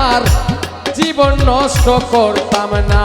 আমার জীবন নষ্ট করতাম না।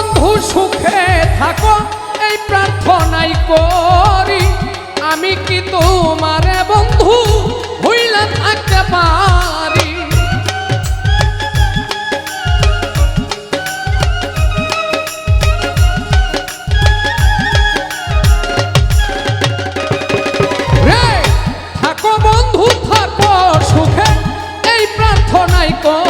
বন্ধু সুখে থাকো, এই প্রার্থনাই করি। আমি কি তোমারে বন্ধু? হইলা থাকতে পারি। রে, থাকো বন্ধু, থাকো সুখে, এই প্রার্থনাই করি।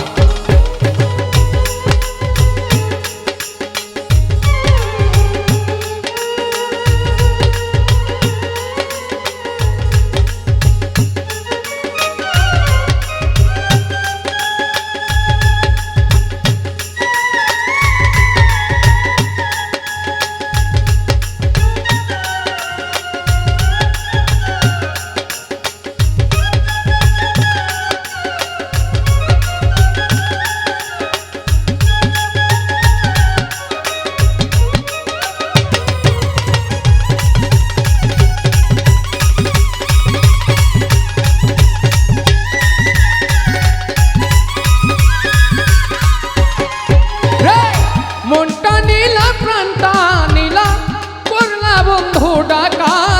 বন্ধু ডাকাতি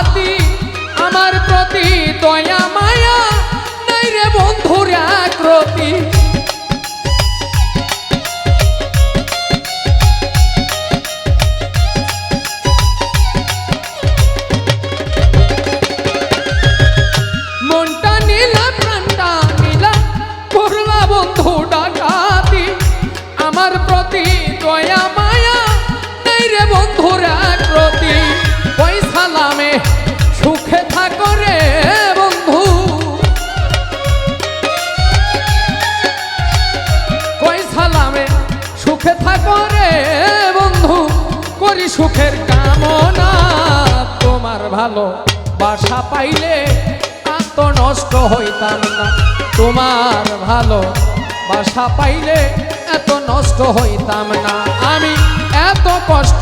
তোমার ভালো বাসা পাইলে এত নষ্ট হইতাম না। তোমার ভালো বাসা পাইলে এত নষ্ট হইতাম না। আমি এত কষ্ট